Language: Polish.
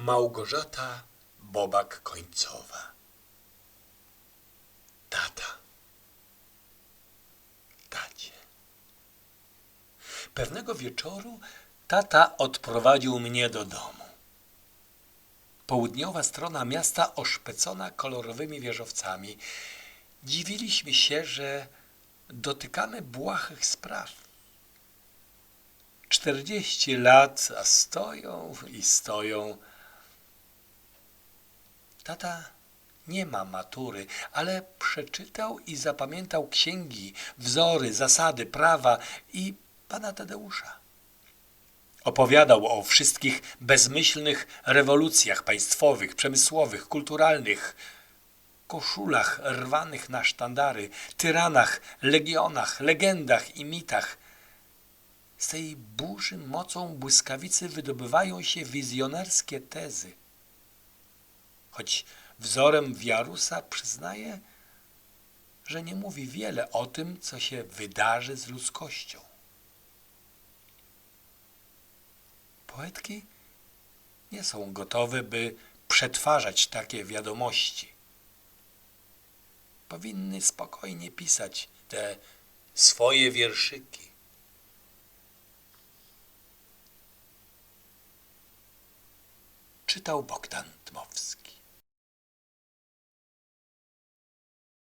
Małgorzata Bobak-Końcowa. Tata. Tacie. Pewnego wieczoru tata odprowadził mnie do domu. Południowa strona miasta oszpecona kolorowymi wieżowcami. Dziwiliśmy się, że dotykamy błahych spraw. Czterdzieści lat, a stoją i stoją. Tata nie ma matury, ale przeczytał i zapamiętał księgi, wzory, zasady, prawa i pana Tadeusza. Opowiadał o wszystkich bezmyślnych rewolucjach państwowych, przemysłowych, kulturalnych, koszulach rwanych na sztandary, tyranach, legionach, legendach i mitach. Z tej burzy mocą błyskawicy wydobywają się wizjonerskie tezy. Choć wzorem Wiarusa przyznaje, że nie mówi wiele o tym, co się wydarzy z ludzkością. Poetki nie są gotowe, by przetwarzać takie wiadomości. Powinny spokojnie pisać te swoje wierszyki. Czytał Bogdan Dmowski.